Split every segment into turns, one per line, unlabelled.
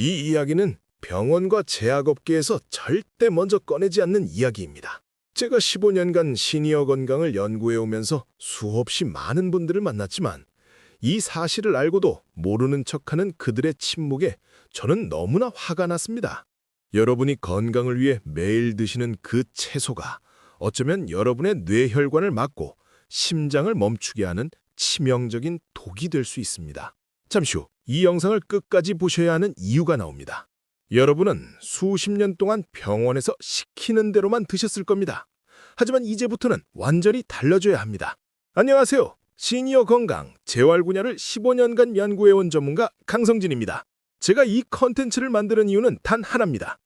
이 이야기는 병원과 제약업계에서 절대 먼저 꺼내지 않는 이야기입니다. 제가 15년간 시니어 건강을 연구해 오면서 수없이 많은 분들을 만났지만 이 사실을 알고도 모르는 척하는 그들의 침묵에 저는 너무나 화가 났습니다. 여러분이 건강을 위해 매일 드시는 그 채소가 어쩌면 여러분의 뇌혈관을 막고 심장을 멈추게 하는 치명적인 독이 될 수 있습니다. 잠시 후 이 영상을 끝까지 보셔야 하는 이유가 나옵니다. 여러분은 수십 년 동안 병원에서 시키는 대로만 드셨을 겁니다. 하지만 이제부터는 완전히 달라져야 합니다. 안녕하세요. 시니어 건강, 재활 분야를 15년간 연구해온 전문가 강성진입니다. 제가 이 컨텐츠를 만드는 이유는 단 하나입니다.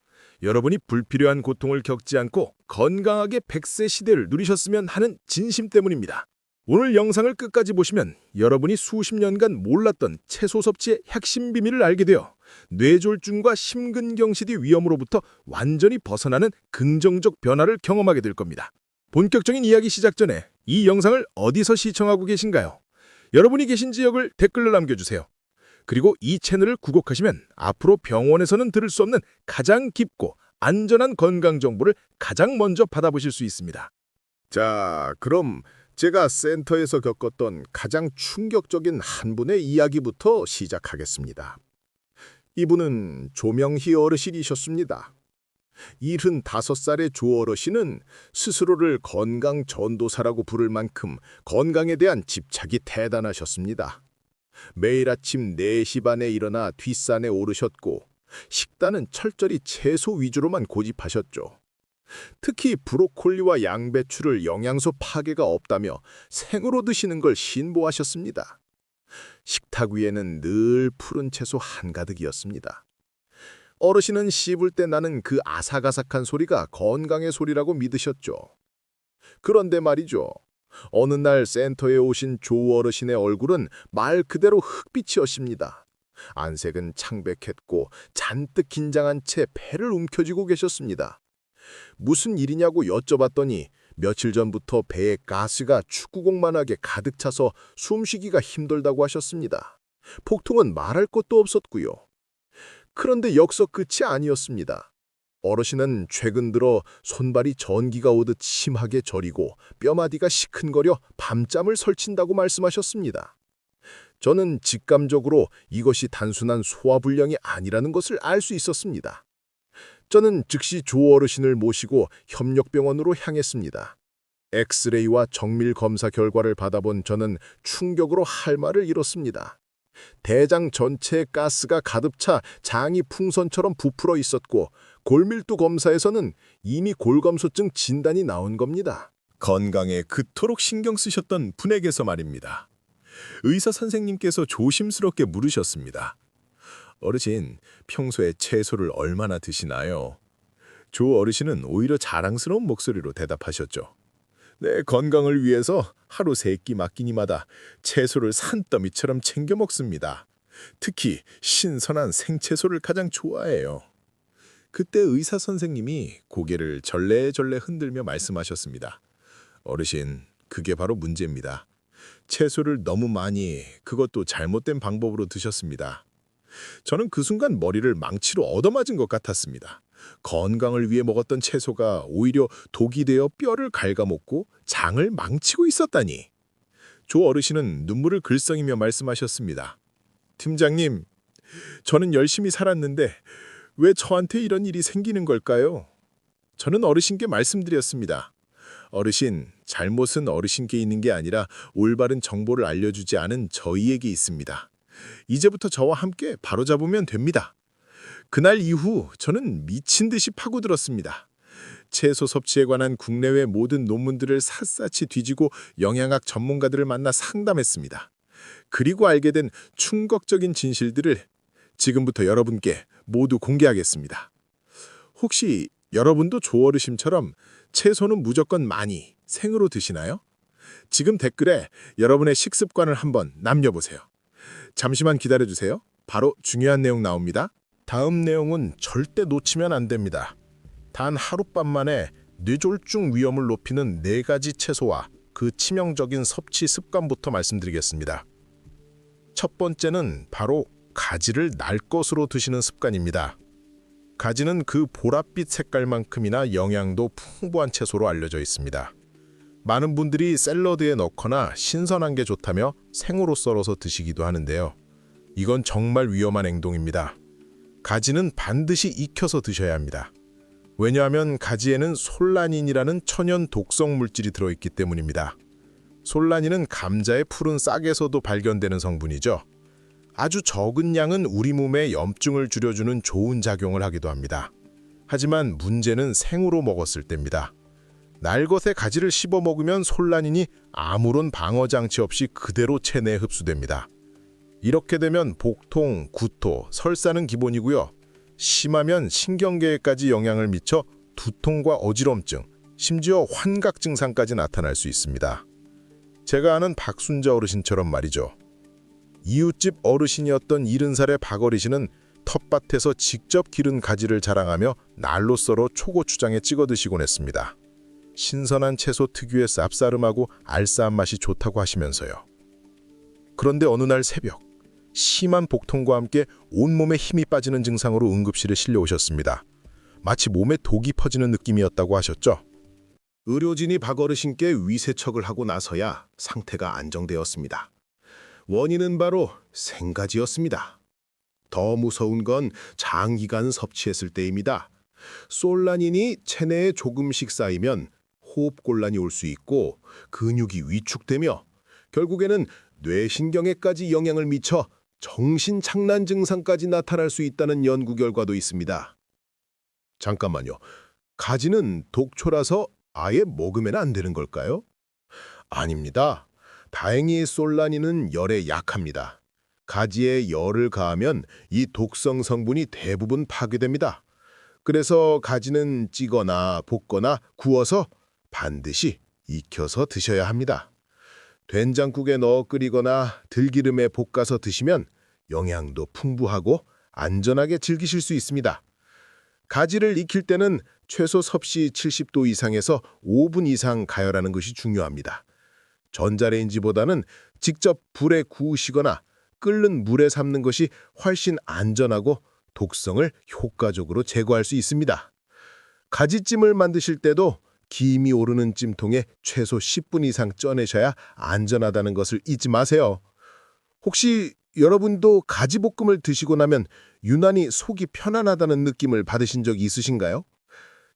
여러분이 불필요한 고통을 겪지 않고 건강하게 100세 시대를 누리셨으면 하는 진심 때문입니다. 오늘 영상을 끝까지 보시면 여러분이 수십 년간 몰랐던 채소 섭취의 핵심 비밀을 알게 되어 뇌졸중과 심근경시디 위험으로부터 완전히 벗어나는 긍정적 변화를 경험하게 될 겁니다. 본격적인 이야기 시작 전에 이 영상을 어디서 시청하고 계신가요? 여러분이 계신 지역을 댓글로 남겨주세요. 그리고 이 채널을 구독하시면 앞으로 병원에서는 들을 수 없는 가장 깊고 안전한 건강 정보를 가장 먼저 받아보실 수 있습니다.
자, 그럼 제가 센터에서 겪었던 가장 충격적인 한 분의 이야기부터 시작하겠습니다. 이분은 조명희 어르신이셨습니다. 75살의 조 어르신은 스스로를 건강 전도사라고 부를 만큼 건강에 대한 집착이 대단하셨습니다. 매일 아침 4시 반에 일어나 뒷산에 오르셨고 식단은 철저히 채소 위주로만 고집하셨죠. 특히 브로콜리와 양배추를 영양소 파괴가 없다며 생으로 드시는 걸 신보하셨습니다. 식탁 위에는 늘 푸른 채소 한가득이었습니다. 어르신은 씹을 때 나는 그 아삭아삭한 소리가 건강의 소리라고 믿으셨죠. 그런데 말이죠. 어느 날 센터에 오신 조 어르신의 얼굴은 말 그대로 흑빛이었습니다. 안색은 창백했고 잔뜩 긴장한 채 폐를 움켜쥐고 계셨습니다. 무슨 일이냐고 여쭤봤더니 며칠 전부터 배에 가스가 축구공만하게 가득 차서 숨쉬기가 힘들다고 하셨습니다. 폭통은 말할 것도 없었고요. 그런데 역서 끝이 아니었습니다. 어르신은 최근 들어 손발이 전기가 오듯 심하게 저리고 뼈마디가 시큰거려 밤잠을 설친다고 말씀하셨습니다. 저는 직감적으로 이것이 단순한 소화불량이 아니라는 것을 알 수 있었습니다. 저는 즉시 조 어르신을 모시고 협력병원으로 향했습니다. 엑스레이와 정밀 검사 결과를 받아본 저는 충격으로 할 말을 잃었습니다. 대장 전체에 가스가 가득 차 장이 풍선처럼 부풀어 있었고 골밀도 검사에서는 이미 골감소증 진단이 나온 겁니다.
건강에 그토록 신경 쓰셨던 분에게서 말입니다. 의사 선생님께서 조심스럽게 물으셨습니다. 어르신, 평소에 채소를 얼마나 드시나요? 조 어르신은 오히려 자랑스러운 목소리로 대답하셨죠. 내 건강을 위해서 하루 세 끼 맡기니마다 채소를 산더미처럼 챙겨 먹습니다. 특히 신선한 생채소를 가장 좋아해요. 그때 의사 선생님이 고개를 절레절레 흔들며 말씀하셨습니다. 어르신, 그게 바로 문제입니다. 채소를 너무 많이, 그것도 잘못된 방법으로 드셨습니다. 저는 그 순간 머리를 망치로 얻어맞은 것 같았습니다. 건강을 위해 먹었던 채소가 오히려 독이 되어 뼈를 갉아먹고 장을 망치고 있었다니. 조 어르신은 눈물을 글썽이며 말씀하셨습니다. 팀장님, 저는 열심히 살았는데 왜 저한테 이런 일이 생기는 걸까요? 저는 어르신께 말씀드렸습니다. 어르신, 잘못은 어르신께 있는 게 아니라 올바른 정보를 알려주지 않은 저희에게 있습니다. 이제부터 저와 함께 바로잡으면 됩니다. 그날 이후 저는 미친 듯이 파고들었습니다. 채소 섭취에 관한 국내외 모든 논문들을 샅샅이 뒤지고 영양학 전문가들을 만나 상담했습니다. 그리고 알게 된 충격적인 진실들을 지금부터 여러분께 모두 공개하겠습니다. 혹시 여러분도 조어르심처럼 채소는 무조건 많이 생으로 드시나요? 지금 댓글에 여러분의 식습관을 한번 남겨보세요. 잠시만 기다려주세요. 바로 중요한 내용 나옵니다. 다음 내용은 절대 놓치면 안 됩니다. 단 하룻밤 만에 뇌졸중 위험을 높이는 네 가지 채소와 그 치명적인 섭취 습관부터 말씀드리겠습니다. 첫 번째는 바로
가지를 날 것으로 드시는 습관입니다. 가지는 그 보랏빛 색깔만큼이나 영양도 풍부한 채소로 알려져 있습니다. 많은 분들이 샐러드에 넣거나 신선한 게 좋다며 생으로 썰어서 드시기도 하는데요. 이건 정말 위험한 행동입니다. 가지는 반드시 익혀서 드셔야 합니다. 왜냐하면 가지에는 솔라닌이라는 천연 독성 물질이 들어있기 때문입니다. 솔라닌은 감자의 푸른 싹에서도 발견되는 성분이죠. 아주 적은 양은 우리 몸에 염증을 줄여주는 좋은 작용을 하기도 합니다. 하지만 문제는 생으로 먹었을 때입니다. 날것에 가지를 씹어 먹으면 솔라닌이 아무런 방어 장치 없이 그대로 체내에 흡수됩니다. 이렇게 되면 복통, 구토, 설사는 기본이고요. 심하면 신경계에까지 영향을 미쳐 두통과 어지럼증, 심지어 환각 증상까지 나타날 수 있습니다. 제가 아는 박순자 어르신처럼 말이죠. 이웃집 어르신이었던 70살의 박어리 씨는 텃밭에서 직접 기른 가지를 자랑하며 날로 썰어 초고추장에 찍어 드시곤 했습니다. 신선한 채소 특유의 쌉싸름하고 알싸한 맛이 좋다고 하시면서요. 그런데 어느 날 새벽 심한 복통과 함께 온몸에 힘이 빠지는 증상으로 응급실에 실려오셨습니다. 마치 몸에 독이 퍼지는 느낌이었다고 하셨죠.
의료진이 박 어르신께 위세척을 하고 나서야 상태가 안정되었습니다. 원인은 바로 생가지였습니다. 더 무서운 건 장기간 섭취했을 때입니다. 솔라닌이 체내에 조금씩 쌓이면 호흡곤란이 올 수 있고 근육이 위축되며 결국에는 뇌신경에까지 영향을 미쳐 정신착란 증상까지 나타날 수 있다는 연구 결과도 있습니다. 잠깐만요. 가지는 독초라서 아예 먹으면 안 되는 걸까요? 아닙니다. 다행히 솔라닌은 열에 약합니다. 가지에 열을 가하면 이 독성 성분이 대부분 파괴됩니다. 그래서 가지는 찌거나 볶거나 구워서 반드시 익혀서 드셔야 합니다. 된장국에 넣어 끓이거나 들기름에 볶아서 드시면 영양도 풍부하고 안전하게 즐기실 수 있습니다. 가지를 익힐 때는 최소 섭씨 70도 이상에서 5분 이상 가열하는 것이 중요합니다. 전자레인지보다는 직접 불에 구우시거나 끓는 물에 삶는 것이 훨씬 안전하고 독성을 효과적으로 제거할 수 있습니다. 가지찜을 만드실 때도 김이 오르는 찜통에 최소 10분 이상 쪄내셔야 안전하다는 것을 잊지 마세요. 혹시 여러분도 가지볶음을 드시고 나면 유난히 속이 편안하다는 느낌을 받으신 적이 있으신가요?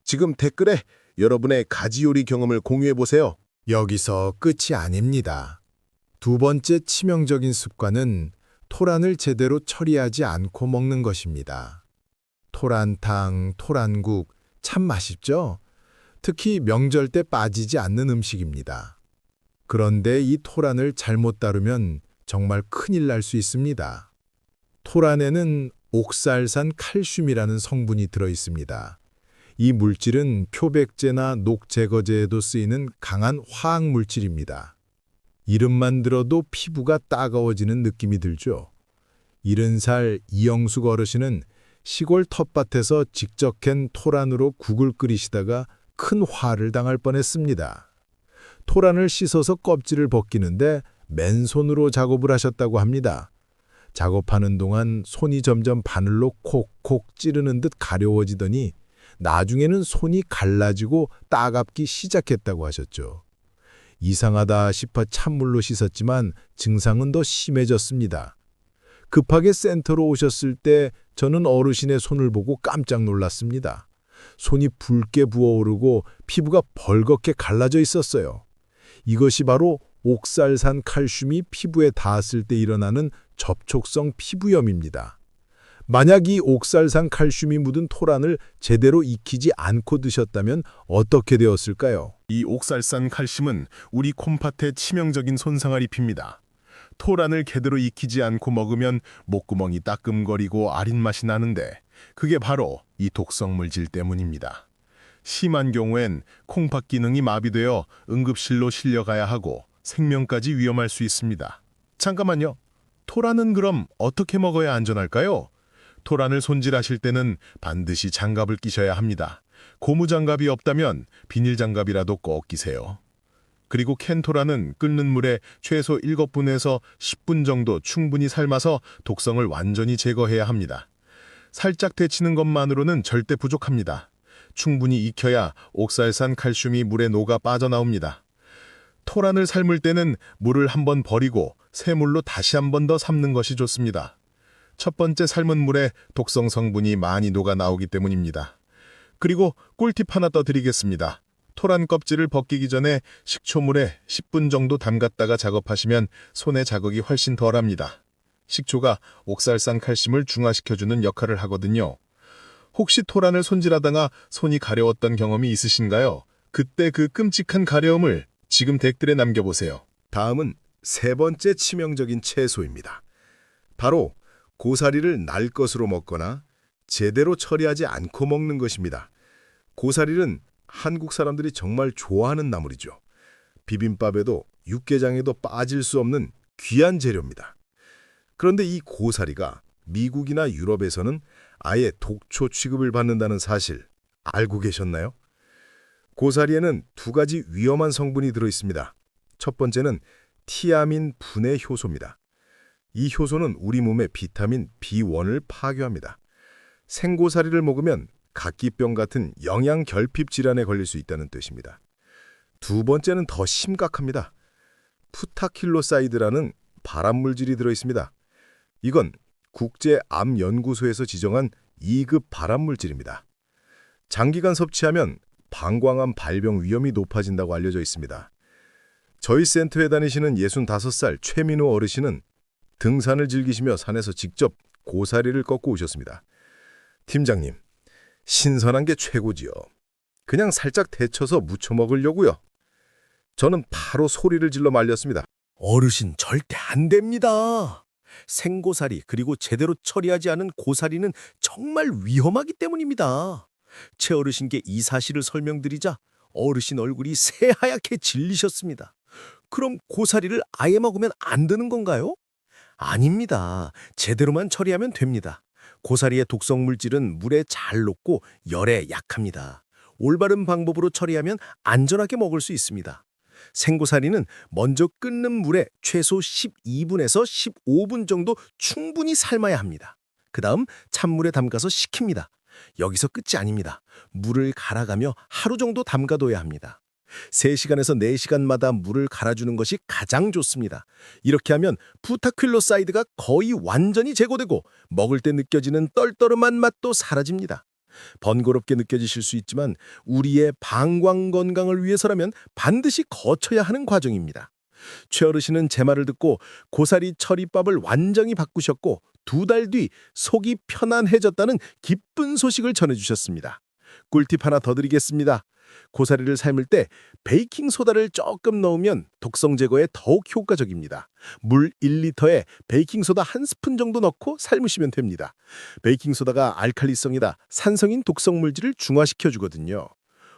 지금 댓글에 여러분의 가지 요리 경험을 공유해 보세요.
여기서 끝이 아닙니다. 두 번째 치명적인 습관은 토란을 제대로 처리하지 않고 먹는 것입니다. 토란탕, 토란국 참 맛있죠? 특히 명절 때 빠지지 않는 음식입니다. 그런데 이 토란을 잘못 다루면 정말 큰일 날 수 있습니다. 토란에는 옥살산 칼슘이라는 성분이 들어 있습니다. 이 물질은 표백제나 녹 제거제에도 쓰이는 강한 화학 물질입니다. 이름만 들어도 피부가 따가워지는 느낌이 들죠. 70살 이영숙 어르신은 시골 텃밭에서 직접 캔 토란으로 국을 끓이시다가 큰 화를 당할 뻔했습니다. 토란을 씻어서 껍질을 벗기는데 맨손으로 작업을 하셨다고 합니다. 작업하는 동안 손이 점점 바늘로 콕콕 찌르는 듯 가려워지더니 나중에는 손이 갈라지고 따갑기 시작했다고 하셨죠. 이상하다 싶어 찬물로 씻었지만 증상은 더 심해졌습니다. 급하게 센터로 오셨을 때 저는 어르신의 손을 보고 깜짝 놀랐습니다. 손이 붉게 부어오르고 피부가 벌겋게 갈라져 있었어요. 이것이 바로 옥살산 칼슘이 피부에 닿았을 때 일어나는 접촉성 피부염입니다. 만약 이 옥살산 칼슘이 묻은 토란을 제대로 익히지 않고 드셨다면 어떻게 되었을까요?
이 옥살산 칼슘은 우리 콩팥에 치명적인 손상을 입힙니다. 토란을 제대로 익히지 않고 먹으면 목구멍이 따끔거리고 아린 맛이 나는데 그게 바로 이 독성 물질 때문입니다. 심한 경우엔 콩팥 기능이 마비되어 응급실로 실려가야 하고 생명까지 위험할 수 있습니다. 잠깐만요. 토란은 그럼 어떻게 먹어야 안전할까요? 토란을 손질하실 때는 반드시 장갑을 끼셔야 합니다. 고무장갑이 없다면 비닐장갑이라도 꼭 끼세요.
그리고 캔토라는 끓는 물에 최소 7분에서 10분 정도 충분히 삶아서 독성을 완전히 제거해야 합니다. 살짝 데치는 것만으로는 절대 부족합니다. 충분히 익혀야 옥살산 칼슘이 물에 녹아 빠져나옵니다. 토란을 삶을 때는 물을 한번 버리고 새물로 다시 한 번 더 삶는 것이 좋습니다. 첫 번째 삶은 물에 독성 성분이 많이 녹아 나오기 때문입니다. 그리고 꿀팁 하나 더 드리겠습니다. 토란 껍질을 벗기기 전에 식초물에 10분 정도 담갔다가 작업하시면 손의 자극이 훨씬 덜합니다. 식초가 옥살산 칼슘을 중화시켜주는 역할을 하거든요. 혹시 토란을 손질하다가 손이 가려웠던 경험이 있으신가요? 그때 그 끔찍한 가려움을 지금 댓글에 남겨보세요.
다음은 세 번째 치명적인 채소입니다. 바로 고사리를 날 것으로 먹거나 제대로 처리하지 않고 먹는 것입니다. 고사리는 한국 사람들이 정말 좋아하는 나물이죠. 비빔밥에도 육개장에도 빠질 수 없는 귀한 재료입니다. 그런데 이 고사리가 미국이나 유럽에서는 아예 독초 취급을 받는다는 사실 알고 계셨나요? 고사리에는 두 가지 위험한 성분이 들어 있습니다. 첫 번째는 티아민 분해 효소입니다. 이 효소는 우리 몸의 비타민 B1을 파괴합니다. 생고사리를 먹으면 각기병 같은 영양 결핍 질환에 걸릴 수 있다는 뜻입니다. 두 번째는 더 심각합니다. 푸타킬로사이드라는 발암물질이 들어 있습니다. 이건 국제암연구소에서 지정한 2급 발암물질입니다. 장기간 섭취하면 방광암 발병 위험이 높아진다고 알려져 있습니다. 저희 센터에 다니시는 65살 최민호 어르신은 등산을 즐기시며 산에서 직접 고사리를 꺾고 오셨습니다. 팀장님, 신선한 게 최고지요. 그냥 살짝 데쳐서 무쳐 먹으려고요. 저는 바로 소리를 질러 말렸습니다.
어르신 절대 안 됩니다. 생고사리 그리고 제대로 처리하지 않은 고사리는 정말 위험하기 때문입니다. 제 어르신께 이 사실을 설명드리자 어르신 얼굴이 새하얗게 질리셨습니다. 그럼 고사리를 아예 먹으면 안 되는 건가요? 아닙니다. 제대로만 처리하면 됩니다. 고사리의 독성 물질은 물에 잘 녹고 열에 약합니다. 올바른 방법으로 처리하면 안전하게 먹을 수 있습니다. 생고사리는 먼저 끓는 물에 최소 12분에서 15분 정도 충분히 삶아야 합니다. 그 다음 찬물에 담가서 식힙니다. 여기서 끝이 아닙니다. 물을 갈아가며 하루 정도 담가둬야 합니다. 3시간에서 4시간마다 물을 갈아주는 것이 가장 좋습니다. 이렇게 하면 부타퀼로사이드가 거의 완전히 제거되고 먹을 때 느껴지는 떨떠름한 맛도 사라집니다. 번거롭게 느껴지실 수 있지만 우리의 방광 건강을 위해서라면 반드시 거쳐야 하는 과정입니다. 최 어르신은 제 말을 듣고 고사리 처리법을 완전히 바꾸셨고 두 달 뒤 속이 편안해졌다는 기쁜 소식을 전해주셨습니다. 꿀팁 하나 더 드리겠습니다. 고사리를 삶을 때 베이킹 소다를 조금 넣으면 독성 제거에 더욱 효과적입니다. 물 1리터에 베이킹 소다 한 스푼 정도 넣고 삶으시면 됩니다. 베이킹 소다가 알칼리성이다 산성인 독성 물질을 중화시켜 주거든요.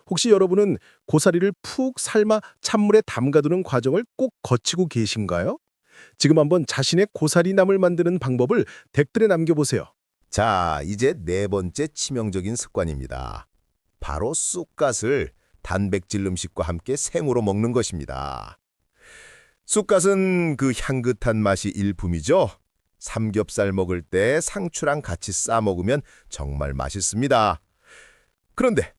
혹시 여러분은 고사리를 푹 삶아 찬물에 담가두는 과정을 꼭 거치고 계신가요? 지금 한번 자신의 고사리 나물 만드는 방법을 댓글에 남겨보세요.
자, 이제 네 번째 치명적인 습관입니다. 바로 쑥갓을 단백질 음식과 함께 생으로 먹는 것입니다. 쑥갓은 그 향긋한 맛이 일품이죠. 삼겹살 먹을 때 상추랑 같이 싸 먹으면 정말 맛있습니다. 그런데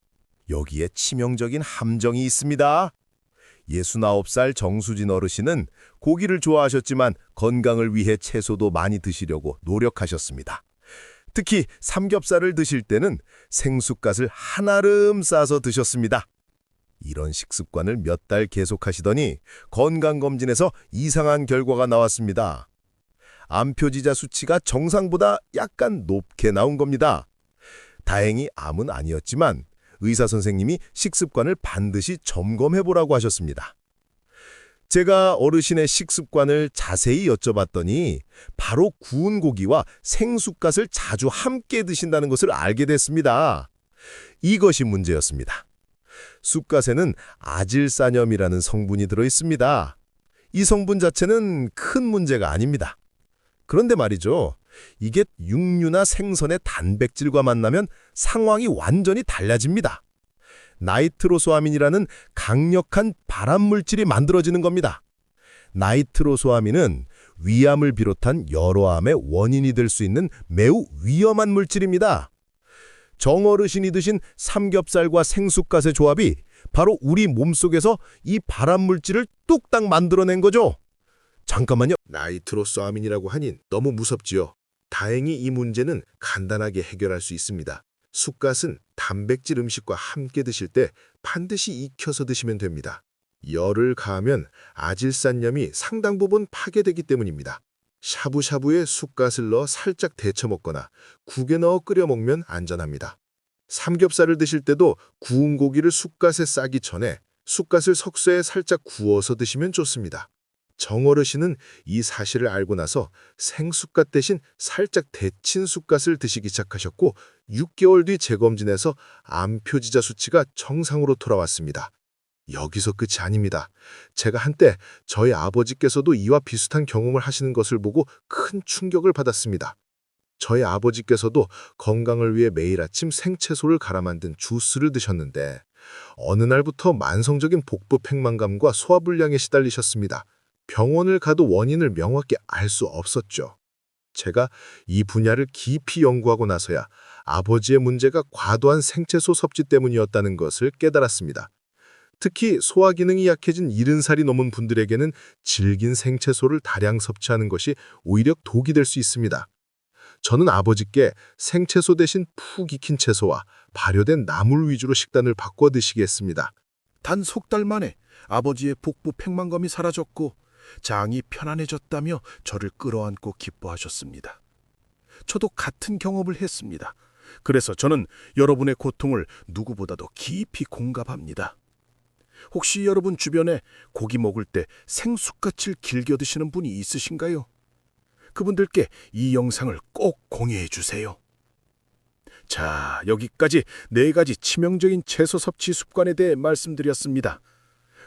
여기에 치명적인 함정이 있습니다. 69살 정수진 어르신은 고기를 좋아하셨지만 건강을 위해 채소도 많이 드시려고 노력하셨습니다. 특히 삼겹살을 드실 때는 생쑥갓을 한아름 싸서 드셨습니다. 이런 식습관을 몇 달 계속하시더니 건강검진에서 이상한 결과가 나왔습니다. 암표지자 수치가 정상보다 약간 높게 나온 겁니다. 다행히 암은 아니었지만 의사 선생님이 식습관을 반드시 점검해 보라고 하셨습니다. 제가 어르신의 식습관을 자세히 여쭤봤더니 바로 구운 고기와 생쑥갓을 자주 함께 드신다는 것을 알게 됐습니다. 이것이 문제였습니다. 쑥갓에는 아질사념이라는 성분이 들어 있습니다. 이 성분 자체는 큰 문제가 아닙니다. 그런데 말이죠. 이게 육류나 생선의 단백질과 만나면 상황이 완전히 달라집니다.
나이트로소아민이라는 강력한 발암 물질이 만들어지는 겁니다. 나이트로소아민은 위암을 비롯한 여러 암의 원인이 될 수 있는 매우 위험한 물질입니다. 정어르신이 드신 삼겹살과 생수갓의 조합이 바로 우리 몸속에서 이 발암 물질을 뚝딱 만들어낸 거죠. 잠깐만요.
나이트로소아민이라고 하니 너무 무섭지요. 다행히 이 문제는 간단하게 해결할 수 있습니다. 쑥갓은 단백질 음식과 함께 드실 때 반드시 익혀서 드시면 됩니다. 열을 가하면 아질산염이 상당 부분 파괴되기 때문입니다. 샤브샤브에 쑥갓을 넣어 살짝 데쳐 먹거나 국에 넣어 끓여 먹으면 안전합니다. 삼겹살을 드실 때도 구운 고기를 쑥갓에 싸기 전에 쑥갓을 석쇠에 살짝 구워서 드시면 좋습니다. 정어르신은 이 사실을 알고 나서 생쑥갓 대신 살짝 데친 쑥갓을 드시기 시작하셨고 6개월 뒤 재검진에서 암표지자 수치가 정상으로 돌아왔습니다. 여기서 끝이 아닙니다. 제가 한때 저희 아버지께서도 이와 비슷한 경험을 하시는 것을 보고 큰 충격을 받았습니다. 저희 아버지께서도 건강을 위해 매일 아침 생채소를 갈아 만든 주스를 드셨는데 어느 날부터 만성적인 복부 팽만감과 소화불량에 시달리셨습니다. 병원을 가도 원인을 명확히 알 수 없었죠. 제가 이 분야를 깊이 연구하고 나서야 아버지의 문제가 과도한 생채소 섭취 때문이었다는 것을 깨달았습니다. 특히 소화 기능이 약해진 70살이 넘은 분들에게는 질긴 생채소를 다량 섭취하는 것이 오히려 독이 될 수 있습니다. 저는 아버지께 생채소 대신 푹 익힌 채소와 발효된 나물 위주로 식단을 바꿔 드시게 했습니다.
단 석 달 만에 아버지의 복부 팽만감이 사라졌고 장이 편안해졌다며 저를 끌어안고 기뻐하셨습니다. 저도 같은 경험을 했습니다. 그래서 저는 여러분의 고통을 누구보다도 깊이 공감합니다. 혹시 여러분 주변에 고기 먹을 때 생숙갓을 길겨 드시는 분이 있으신가요? 그분들께 이 영상을 꼭 공유해 주세요. 자, 여기까지 네 가지 치명적인 채소 섭취 습관에 대해 말씀드렸습니다.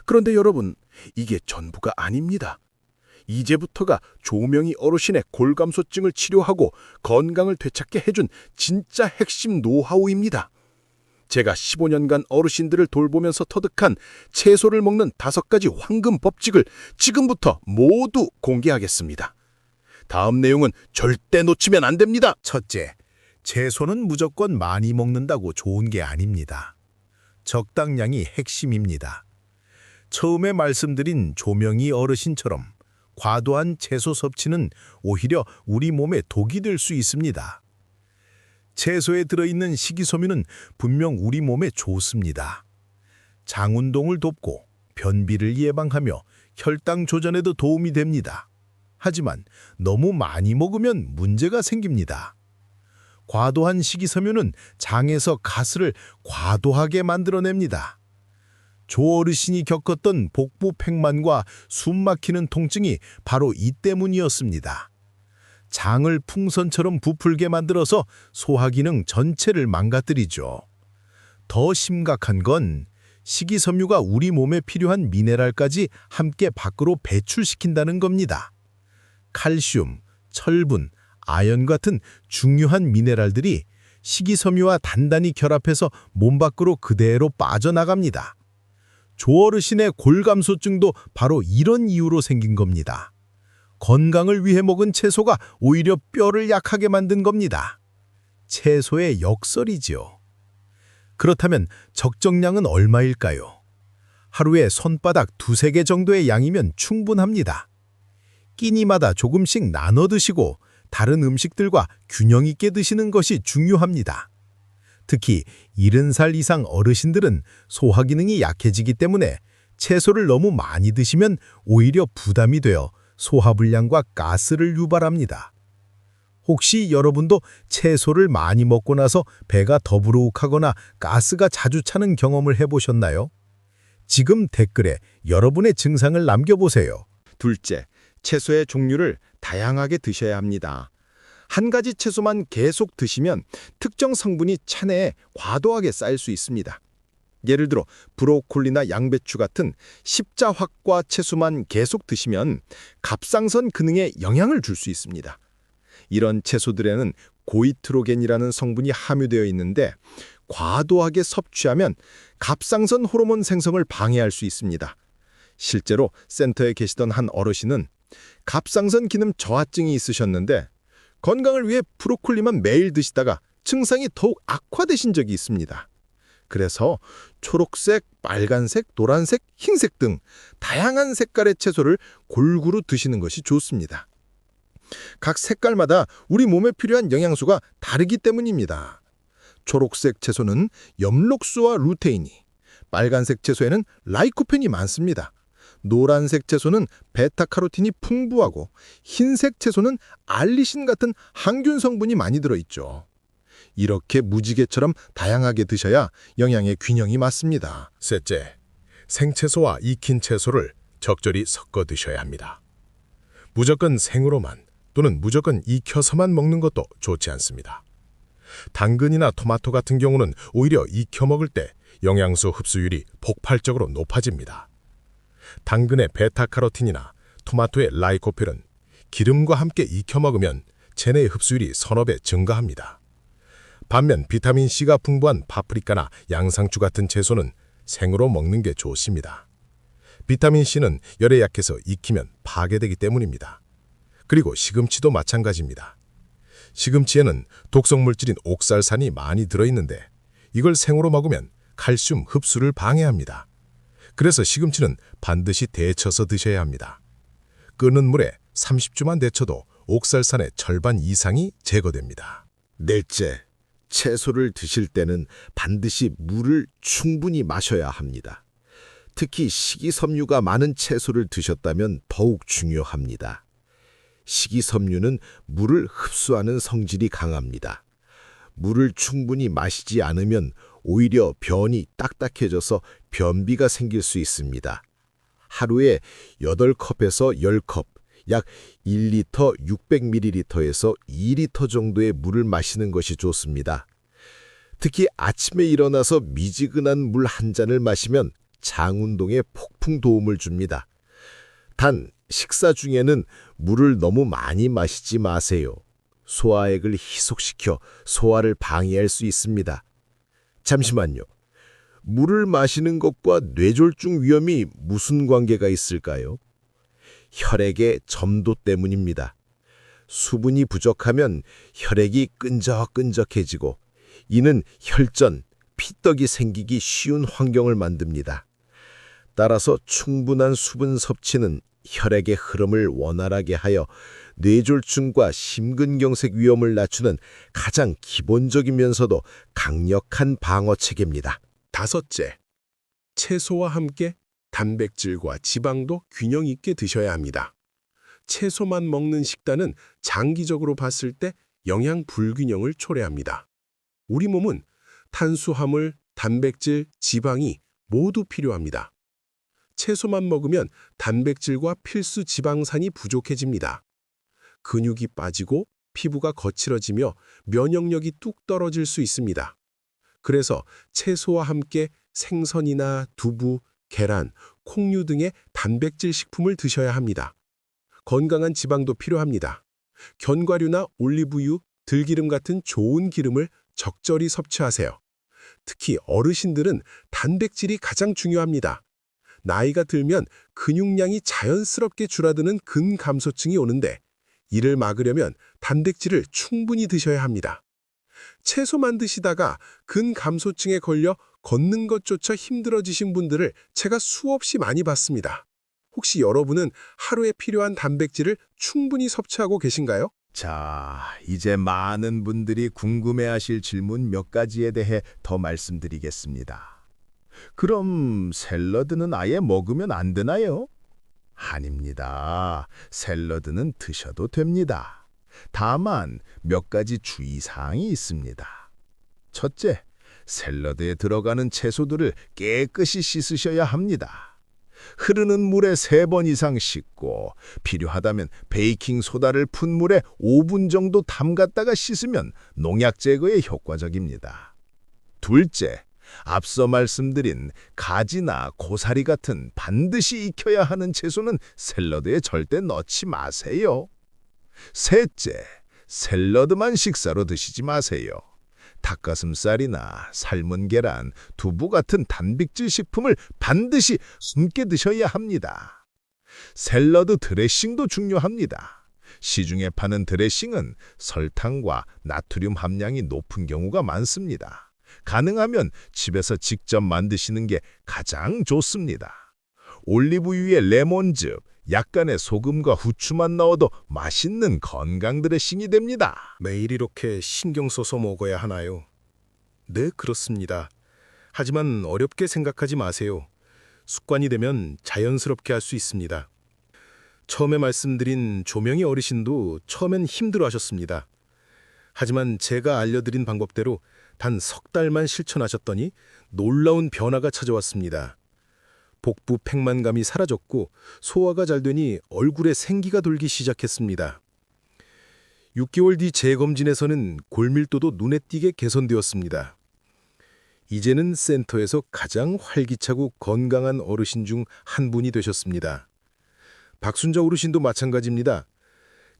그런데 여러분, 이게 전부가 아닙니다. 이제부터가 조명희 어르신의 골감소증을 치료하고 건강을 되찾게 해준 진짜 핵심 노하우입니다. 제가 15년간 어르신들을 돌보면서 터득한 채소를 먹는 다섯 가지 황금 법칙을 지금부터 모두 공개하겠습니다. 다음 내용은 절대 놓치면 안 됩니다.
첫째, 채소는 무조건 많이 먹는다고 좋은 게 아닙니다. 적당량이 핵심입니다. 처음에 말씀드린 조명희 어르신처럼 과도한 채소 섭취는 오히려 우리 몸에 독이 될 수 있습니다. 채소에 들어있는 식이섬유는 분명 우리 몸에 좋습니다. 장 운동을 돕고 변비를 예방하며 혈당 조절에도 도움이 됩니다. 하지만 너무 많이 먹으면 문제가 생깁니다. 과도한 식이섬유는 장에서 가스를 과도하게 만들어냅니다. 조 어르신이 겪었던 복부 팽만과 숨 막히는 통증이 바로 이 때문이었습니다. 장을 풍선처럼 부풀게 만들어서 소화기능 전체를 망가뜨리죠. 더 심각한 건 식이섬유가 우리 몸에 필요한 미네랄까지 함께 밖으로 배출시킨다는 겁니다. 칼슘, 철분, 아연 같은 중요한 미네랄들이 식이섬유와 단단히 결합해서 몸 밖으로 그대로 빠져나갑니다. 조어르신의 골감소증도 바로 이런 이유로 생긴 겁니다. 건강을 위해 먹은 채소가 오히려 뼈를 약하게 만든 겁니다. 채소의 역설이지요. 그렇다면 적정량은 얼마일까요? 하루에 손바닥 두세 개 정도의 양이면 충분합니다. 끼니마다 조금씩 나눠 드시고 다른 음식들과 균형 있게 드시는 것이 중요합니다. 특히 70살 이상 어르신들은 소화 기능이 약해지기 때문에 채소를 너무 많이 드시면 오히려 부담이 되어 소화불량과 가스를 유발합니다. 혹시 여러분도 채소를 많이 먹고 나서 배가 더부룩하거나 가스가 자주 차는 경험을 해보셨나요? 지금 댓글에 여러분의 증상을 남겨보세요.
둘째, 채소의 종류를 다양하게 드셔야 합니다. 한 가지 채소만 계속 드시면 특정 성분이 체내에 과도하게 쌓일 수 있습니다. 예를 들어 브로콜리나 양배추 같은 십자화과 채소만 계속 드시면 갑상선 기능에 영향을 줄 수 있습니다. 이런 채소들에는 고이트로겐이라는 성분이 함유되어 있는데 과도하게 섭취하면 갑상선 호르몬 생성을 방해할 수 있습니다. 실제로 센터에 계시던 한 어르신은 갑상선 기능 저하증이 있으셨는데 건강을 위해 브로콜리만 매일 드시다가 증상이 더욱 악화되신 적이 있습니다. 그래서 초록색, 빨간색, 노란색, 흰색 등 다양한 색깔의 채소를 골고루 드시는 것이 좋습니다. 각 색깔마다 우리 몸에 필요한 영양소가 다르기 때문입니다. 초록색 채소는 엽록수와 루테인이, 빨간색 채소에는 라이코펜이 많습니다. 노란색 채소는 베타카로틴이 풍부하고 흰색 채소는 알리신 같은 항균 성분이 많이 들어있죠. 이렇게 무지개처럼 다양하게 드셔야 영양의 균형이 맞습니다.
셋째, 생채소와 익힌 채소를 적절히 섞어 드셔야 합니다. 무조건 생으로만 또는 무조건 익혀서만 먹는 것도 좋지 않습니다. 당근이나 토마토 같은 경우는 오히려 익혀 먹을 때 영양소 흡수율이 폭발적으로 높아집니다. 당근의 베타카로틴이나 토마토의 라이코펠은 기름과 함께 익혀 먹으면 체내 흡수율이 서너 배 증가합니다. 반면 비타민C가 풍부한 파프리카나 양상추 같은 채소는 생으로 먹는 게 좋습니다. 비타민C는 열에 약해서 익히면 파괴되기 때문입니다. 그리고 시금치도 마찬가지입니다. 시금치에는 독성 물질인 옥살산이 많이 들어있는데 이걸 생으로 먹으면 칼슘 흡수를 방해합니다. 그래서 시금치는 반드시 데쳐서 드셔야 합니다. 끓는 물에 30주만 데쳐도 옥살산의 절반 이상이 제거됩니다.
넷째, 채소를 드실 때는 반드시 물을 충분히 마셔야 합니다. 특히 식이섬유가 많은 채소를 드셨다면 더욱 중요합니다. 식이섬유는 물을 흡수하는 성질이 강합니다. 물을 충분히 마시지 않으면 오히려 변이 딱딱해져서 변비가 생길 수 있습니다. 하루에 8컵에서 10컵, 약 1리터 600ml에서 2리터 정도의 물을 마시는 것이 좋습니다. 특히 아침에 일어나서 미지근한 물 한 잔을 마시면 장 운동에 폭풍 도움을 줍니다. 단 식사 중에는 물을 너무 많이 마시지 마세요. 소화액을 희석시켜 소화를 방해할 수 있습니다. 잠시만요. 물을 마시는 것과 뇌졸중 위험이 무슨 관계가 있을까요? 혈액의 점도 때문입니다. 수분이 부족하면 혈액이 끈적끈적해지고 이는 혈전, 피떡이 생기기 쉬운 환경을 만듭니다. 따라서 충분한 수분 섭취는 혈액의 흐름을 원활하게 하여 뇌졸중과 심근경색 위험을 낮추는 가장 기본적이면서도 강력한 방어 체계입니다.
다섯째, 채소와 함께 단백질과 지방도 균형 있게 드셔야 합니다. 채소만 먹는 식단은 장기적으로 봤을 때 영양 불균형을 초래합니다. 우리 몸은 탄수화물, 단백질, 지방이 모두 필요합니다. 채소만 먹으면 단백질과 필수 지방산이 부족해집니다. 근육이 빠지고 피부가 거칠어지며 면역력이 뚝 떨어질 수 있습니다. 그래서 채소와 함께 생선이나 두부, 계란, 콩류 등의 단백질 식품을 드셔야 합니다. 건강한 지방도 필요합니다. 견과류나 올리브유, 들기름 같은 좋은 기름을 적절히 섭취하세요. 특히 어르신들은 단백질이 가장 중요합니다. 나이가 들면 근육량이 자연스럽게 줄어드는 근감소증이 오는데 이를 막으려면 단백질을 충분히 드셔야 합니다. 채소만 드시다가 근감소증에 걸려 걷는 것조차 힘들어지신 분들을 제가 수없이 많이 봤습니다. 혹시 여러분은 하루에 필요한 단백질을 충분히 섭취하고 계신가요?
자, 이제 많은 분들이 궁금해하실 질문 몇 가지에 대해 더 말씀드리겠습니다. 그럼 샐러드는 아예 먹으면 안 되나요? 아닙니다. 샐러드는 드셔도 됩니다. 다만 몇 가지 주의사항이 있습니다. 첫째, 샐러드에 들어가는 채소들을 깨끗이 씻으셔야 합니다. 흐르는 물에 세 번 이상 씻고 필요하다면 베이킹 소다를 푼 물에 5분 정도 담갔다가 씻으면 농약 제거에 효과적입니다. 둘째, 앞서 말씀드린 가지나 고사리 같은 반드시 익혀야 하는 채소는 샐러드에 절대 넣지 마세요. 셋째, 샐러드만 식사로 드시지 마세요.
닭가슴살이나 삶은 계란, 두부 같은 단백질 식품을 반드시 함께 드셔야 합니다. 샐러드 드레싱도 중요합니다. 시중에 파는 드레싱은 설탕과 나트륨 함량이 높은 경우가 많습니다. 가능하면 집에서 직접 만드시는 게 가장 좋습니다. 올리브유에 레몬즙, 약간의 소금과 후추만 넣어도 맛있는 건강 드레싱이 됩니다.
매일 이렇게 신경 써서 먹어야 하나요? 네, 그렇습니다. 하지만 어렵게 생각하지 마세요. 습관이 되면 자연스럽게 할 수 있습니다. 처음에 말씀드린 조명희 어르신도 처음엔 힘들어 하셨습니다. 하지만 제가 알려드린 방법대로 단 석 달만 실천하셨더니 놀라운 변화가 찾아왔습니다. 복부 팽만감이 사라졌고 소화가 잘 되니 얼굴에 생기가 돌기 시작했습니다. 6개월 뒤 재검진에서는 골밀도도 눈에 띄게 개선되었습니다. 이제는 센터에서 가장 활기차고 건강한 어르신 중 한 분이 되셨습니다. 박순자 어르신도 마찬가지입니다.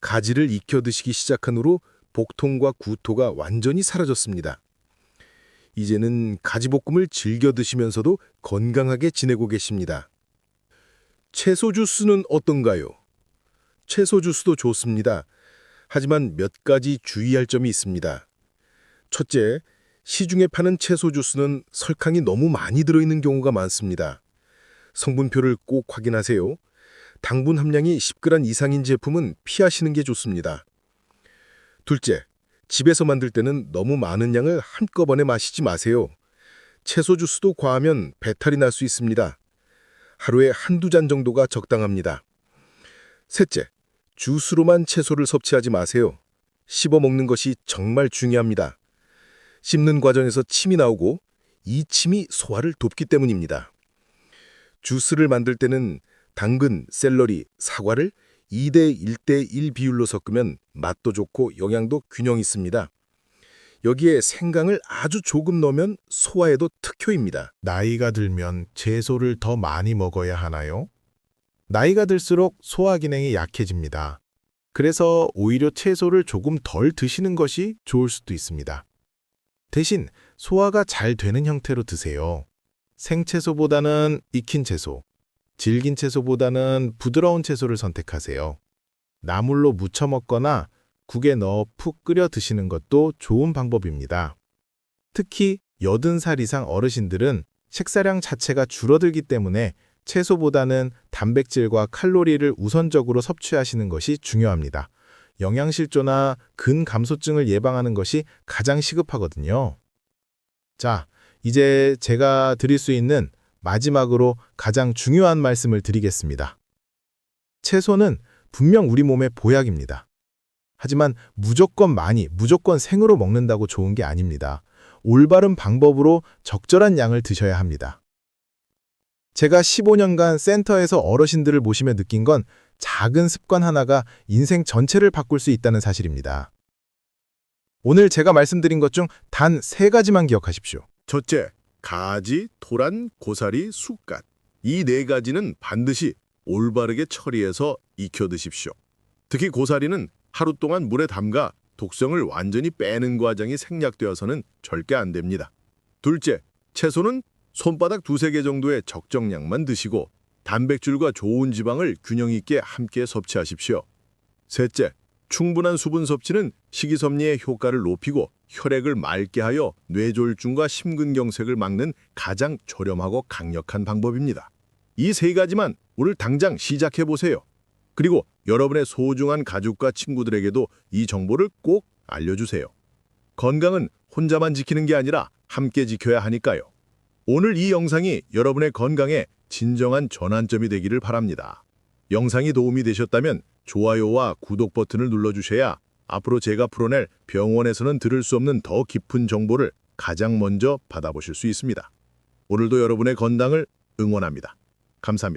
가지를 익혀 드시기 시작한 후로 복통과 구토가 완전히 사라졌습니다. 이제는 가지볶음을 즐겨 드시면서도 건강하게 지내고 계십니다. 채소 주스는 어떤가요? 채소 주스도 좋습니다. 하지만 몇 가지 주의할 점이 있습니다. 첫째, 시중에 파는 채소 주스는 설탕이 너무 많이 들어있는 경우가 많습니다. 성분표를 꼭 확인하세요. 당분 함량이 10g 이상인 제품은 피하시는 게 좋습니다. 둘째, 집에서 만들 때는 너무 많은 양을 한꺼번에 마시지 마세요. 채소 주스도 과하면 배탈이 날 수 있습니다. 하루에 한두 잔 정도가 적당합니다. 셋째, 주스로만 채소를 섭취하지 마세요. 씹어 먹는 것이 정말 중요합니다. 씹는 과정에서 침이 나오고 이 침이 소화를 돕기 때문입니다. 주스를 만들 때는 당근, 샐러리, 사과를 2대 1대 1 비율로 섞으면 맛도 좋고 영양도 균형 있습니다. 여기에 생강을 아주 조금 넣으면 소화에도 특효입니다.
나이가 들면 채소를 더 많이 먹어야 하나요? 나이가 들수록 소화 기능이 약해집니다. 그래서 오히려 채소를 조금 덜 드시는 것이 좋을 수도 있습니다. 대신 소화가 잘 되는 형태로 드세요. 생채소보다는 익힌 채소, 질긴 채소보다는 부드러운 채소를 선택하세요. 나물로 무쳐 먹거나 국에 넣어 푹 끓여 드시는 것도 좋은 방법입니다. 특히 80살 이상 어르신들은 식사량 자체가 줄어들기 때문에 채소보다는 단백질과 칼로리를 우선적으로 섭취하시는 것이 중요합니다. 영양실조나 근감소증을 예방하는 것이 가장 시급하거든요. 자, 이제 제가 드릴 수 있는 마지막으로 가장 중요한 말씀을 드리겠습니다. 채소는 분명 우리 몸의 보약입니다. 하지만 무조건 많이, 무조건 생으로 먹는다고 좋은 게 아닙니다. 올바른 방법으로 적절한 양을 드셔야 합니다. 제가 15년간 센터에서 어르신들을 모시며 느낀 건 작은 습관 하나가 인생 전체를 바꿀 수 있다는 사실입니다. 오늘 제가 말씀드린 것 중 단 세 가지만 기억하십시오.
첫째, 가지, 토란, 고사리, 쑥갓. 이 네 가지는 반드시 올바르게 처리해서 익혀 드십시오. 특히 고사리는 하루 동안 물에 담가 독성을 완전히 빼는 과정이 생략되어서는 절대 안 됩니다. 둘째, 채소는 손바닥 두세 개 정도의 적정량만 드시고 단백질과 좋은 지방을 균형 있게 함께 섭취하십시오. 셋째, 충분한 수분 섭취는 식이섬유의 효과를 높이고 혈액을 맑게 하여 뇌졸중과 심근경색을 막는 가장 저렴하고 강력한 방법입니다. 이 세 가지만 오늘 당장 시작해 보세요. 그리고 여러분의 소중한 가족과 친구들에게도 이 정보를 꼭 알려주세요. 건강은 혼자만 지키는 게 아니라 함께 지켜야 하니까요. 오늘 이 영상이 여러분의 건강에 진정한 전환점이 되기를 바랍니다. 영상이 도움이 되셨다면 좋아요와 구독 버튼을 눌러주셔야 앞으로 제가 풀어낼 병원에서는 들을 수 없는 더 깊은 정보를 가장 먼저 받아보실 수 있습니다. 오늘도 여러분의 건강을 응원합니다. 감사합니다.